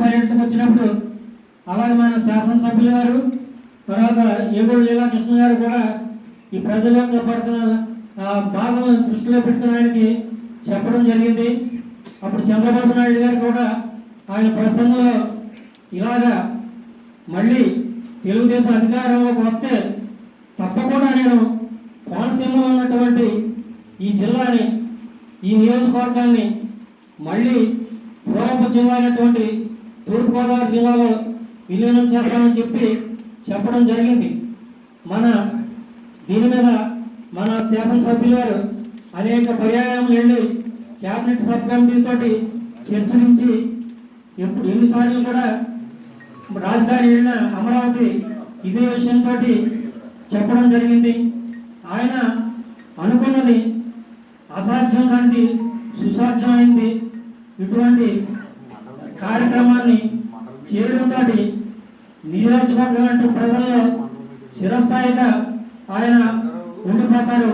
పర్యటనకు వచ్చినప్పుడు అలాగే మన శాసనసభ్యులు గారు తర్వాత ఏగోడు లీలాకృష్ణ గారు కూడా ఈ ప్రజలకు పడుతున్న బాధను దృష్టిలో పెడుతున్నాయని చెప్పడం జరిగింది. అప్పుడు చంద్రబాబు నాయుడు గారు కూడా ఆయన ప్రసంగంలో ఇలాగా మళ్ళీ తెలుగుదేశం అధికారంలోకి వస్తే తప్పకుండా నేను కోనసీమలో ఉన్నటువంటి ఈ జిల్లాని ఈ నియోజకవర్గాన్ని మళ్ళీ పూర్వపు జిల్లా అయినటువంటి తూర్పుగోదావరి జిల్లాలో విలీనం చేస్తామని చెప్పి చెప్పడం జరిగింది. మన దీని మీద మన శాసనసభ్యులు గారు అనేక పర్యాయం వెళ్ళి క్యాబినెట్ సబ్ కమిటీ చర్చించి ఎప్పుడు ఎన్నిసార్లు కూడా రాజధాని వెళ్ళిన అమరావతి ఇదే విషయంతో చెప్పడం జరిగింది. ఆయన అనుకున్నది అసాధ్యం కానిది సుసాధ్యమైంది. ఇటువంటి కార్యక్రమాన్ని చేయడంతో నియోజకవర్గం అంటూ ప్రజల్లో చిరస్థాయిగా ఆయన ఉండిపోతారు.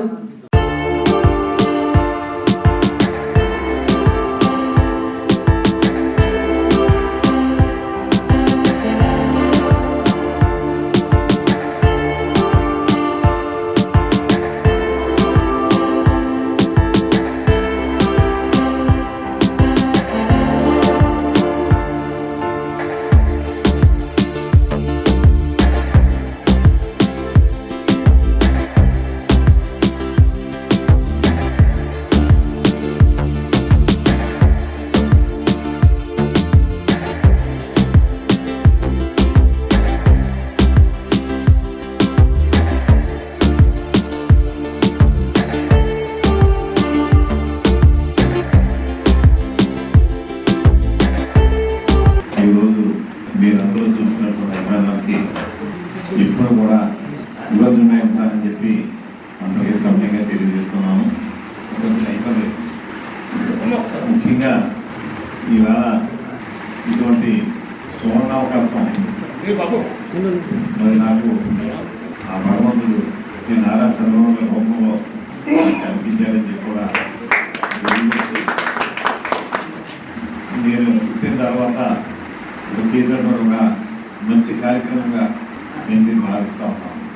ఇప్పుడు కూడా యువజన ఉంటారని చెప్పి అందరికీ సమయంగా తెలియజేస్తున్నాను ముఖ్యంగా ఇవాళ ఇటువంటి సువర్ణ అవకాశం మరి నాకు ఆ భగవంతుడు శ్రీ నారా చంద్రబాబు గారి రూపంలో కనిపించారని చెప్పి కూడా నేను పుట్టిన తర్వాత చేసేటువంటి ఒక మంచి కార్యక్రమంగా నేను దీన్ని భావిస్తా